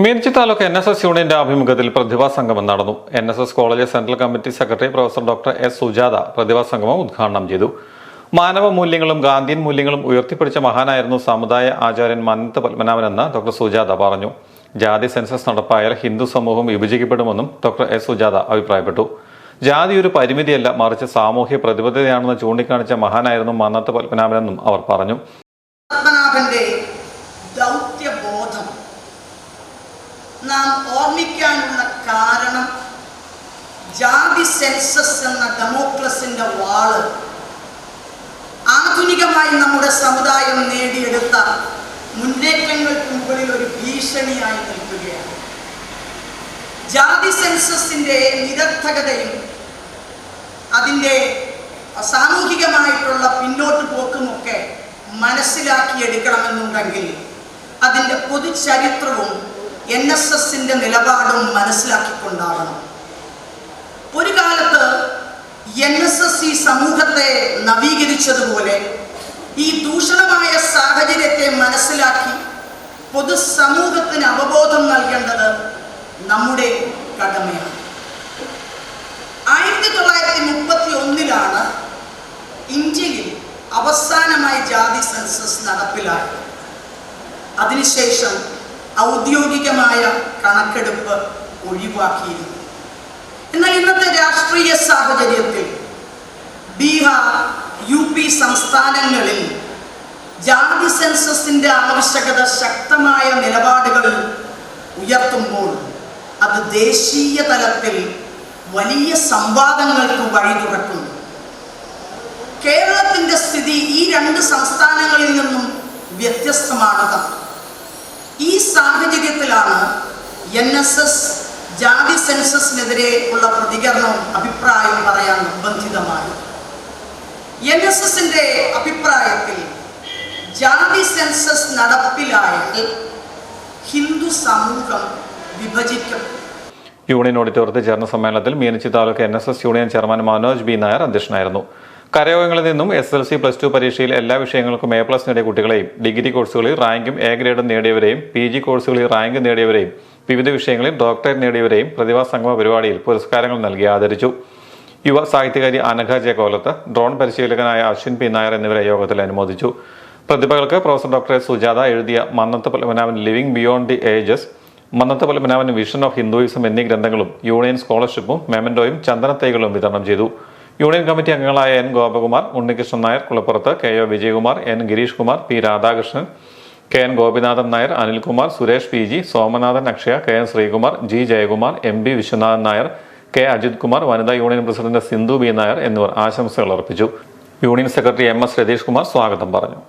മീർച്ചി taluk N S S യൂണിയന്റെ ആഭിമുഖ്യത്തിൽ പ്രതിഭാ സംഗമം നടന്നു. N S S college central committee secretary professor doctor S Sujatha പ്രതിഭാ സംഗമം ഉദ്ഘാടനം ചെയ്തു. മാനവ മൂല്യങ്ങളും ഗാന്ധിയൻ മൂല്യങ്ങളും ഉയർത്തിപ്പിടിച്ച മഹാനായിരുന്നു സമുദായ ആചാര്യൻ മന്നത്ത് പത്മനാഭനെന്ന് ഡോക്ടർ സുജാത പറഞ്ഞു. ജാതി സെൻസസ് നടപ്പായാൽ ഹിന്ദു സമൂഹം വിഭജിക്കപ്പെടുമെന്നും ഡോക്ടർ എസ് സുജാത അഭിപ്രായപ്പെട്ടു. ജാതി ഒരു പരിമിതിയല്ല മറിച്ച് സാമൂഹ്യ പ്രതിബദ്ധതയാണെന്ന് ചൂണ്ടിക്കാണിച്ച മഹാനായിരുന്നു മന്നത്ത് പത്മനാഭനെന്നും അവർ പറഞ്ഞു. പത്മനാഭന്റെ നാം ഓർമ്മിക്കാനുള്ള കാരണം ജാതി സെൻസസ് എന്ന ഡെമോക്രസിന്റെ വാൾ. ആധുനികമായി നമ്മുടെ സമുദായം നേടിയെടുത്ത മുന്നേറ്റങ്ങൾക്ക് മുകളിൽ ഒരു ഭീഷണിയായി നിൽക്കുകയാണ്. ജാതി സെൻസസിന്റെ നിരർത്ഥകതയും അതിന്റെ സാമൂഹികമായിട്ടുള്ള പിന്നോട്ട് പോക്കുമൊക്കെ മനസ്സിലാക്കിയെടുക്കണമെന്നുണ്ടെങ്കിൽ അതിന്റെ പൊതുചരിത്രവും എൻ എസ് എസിന്റെ നിലപാടും മനസ്സിലാക്കിക്കൊണ്ടാകണം. ഒരു കാലത്ത് എൻ എസ് എസ് ഈ സമൂഹത്തെ നവീകരിച്ചതുപോലെ ഈ ദൂഷണമായ സാഹചര്യത്തെ മനസ്സിലാക്കി പൊതുസമൂഹത്തിന് അവബോധം നൽകേണ്ടത് നമ്മുടെ കടമയാണ്. ആയിരത്തി തൊള്ളായിരത്തി മുപ്പത്തി ഒന്നിലാണ് ഇന്ത്യയിൽ അവസാനമായി ജാതി സെൻസസ് നടപ്പിലായത്. അതിനുശേഷം ഔദ്യോഗികമായ കണക്കെടുപ്പ് ഒഴിവാക്കിയിരുന്നു. എന്നാൽ ഇന്നത്തെ രാഷ്ട്രീയ സാഹചര്യത്തിൽ ബീഹാർ യു പി സംസ്ഥാനങ്ങളിൽ ജാതി സെൻസസിന്റെ ആവശ്യകത ശക്തമായ നിലപാടുകൾ ഉയർത്തുമ്പോൾ അത് ദേശീയ തലത്തിൽ വലിയ സംവാദങ്ങൾക്ക് വഴി തുറക്കുന്നു കേരളത്തിന്റെ സ്ഥിതി ഈ രണ്ട് സംസ്ഥാനങ്ങളിൽ നിന്നും വ്യത്യസ്തമാണ് ഈ സാഹചര്യത്തിലാണ് എൻ എസ് എസ് ജാതി സെൻസസിനെതിരെ ഉള്ള പ്രതികരണവും അഭിപ്രായവും പറയാൻ നിർബന്ധിതമായി. എൻ എസ് എസിന്റെ അഭിപ്രായത്തിൽ ജാതി സെൻസസ് നടപ്പിലായാൽ ഹിന്ദു സമൂഹം വിഭജിക്കും. യൂണിയൻ ഓഡിറ്റോറിയത്തിൽ ചേർന്ന സമ്മേളനത്തിൽ Meenachi taluk N S S union chairman Manoj B Nair അധ്യക്ഷനായിരുന്നു. കരയോഗങ്ങളിൽ നിന്നും S L C plus two പരീക്ഷയിൽ എല്ലാ വിഷയങ്ങൾക്കും എ പ്ലസ് നേടിയ കുട്ടികളെയും ഡിഗ്രി കോഴ്സുകളിൽ റാങ്കും എ ഗ്രേഡും നേടിയവരെയും പി ജി കോഴ്സുകളിൽ റാങ്ക് നേടിയവരെയും വിവിധ വിഷയങ്ങളിൽ ഡോക്ടറേറ്റ് നേടിയവരെയും പ്രതിഭാ സംഗമ പരിപാടിയിൽ പുരസ്കാരങ്ങൾ നൽകി ആദരിച്ചു. യുവ സാഹിത്യകാരി അനഘ ജെ കോലത്ത് ഡ്രോൺ പരിശീലകനായ അശ്വിൻ പി നായർ എന്നിവരെ യോഗത്തിൽ അനുമോദിച്ചു. പ്രതിഭകൾക്ക് പ്രൊഫസർ ഡോക്ടർ സുജാത എഴുതിയ Mannath Padmanabhan living beyond the ages Mannath Padmanabhan vision of Hinduism എന്നീ ഗ്രന്ഥങ്ങളും യൂണിയൻ സ്കോളർഷിപ്പും മെമൻഡോയും ചന്ദനത്തൈകളും വിതരണം ചെയ്തു. യൂണിയൻ കമ്മിറ്റി അംഗങ്ങളായ N Gopakumar Unnikrishnan Nair Kulappurathu K O Vijayakumar N Girish Kumar P Radhakrishnan K N Gopinathan Nair Anilkumar Suresh P G Somanathan Akshaya K N Sreekumar G Jayakumar M B Viswanathan Nair K Ajith Kumar വനിതാ union president Sindhu B Nair എന്നിവർ ആശംസകൾ അർപ്പിച്ചു. Union secretary M S Ratheesh Kumar സ്വാഗതം പറഞ്ഞു.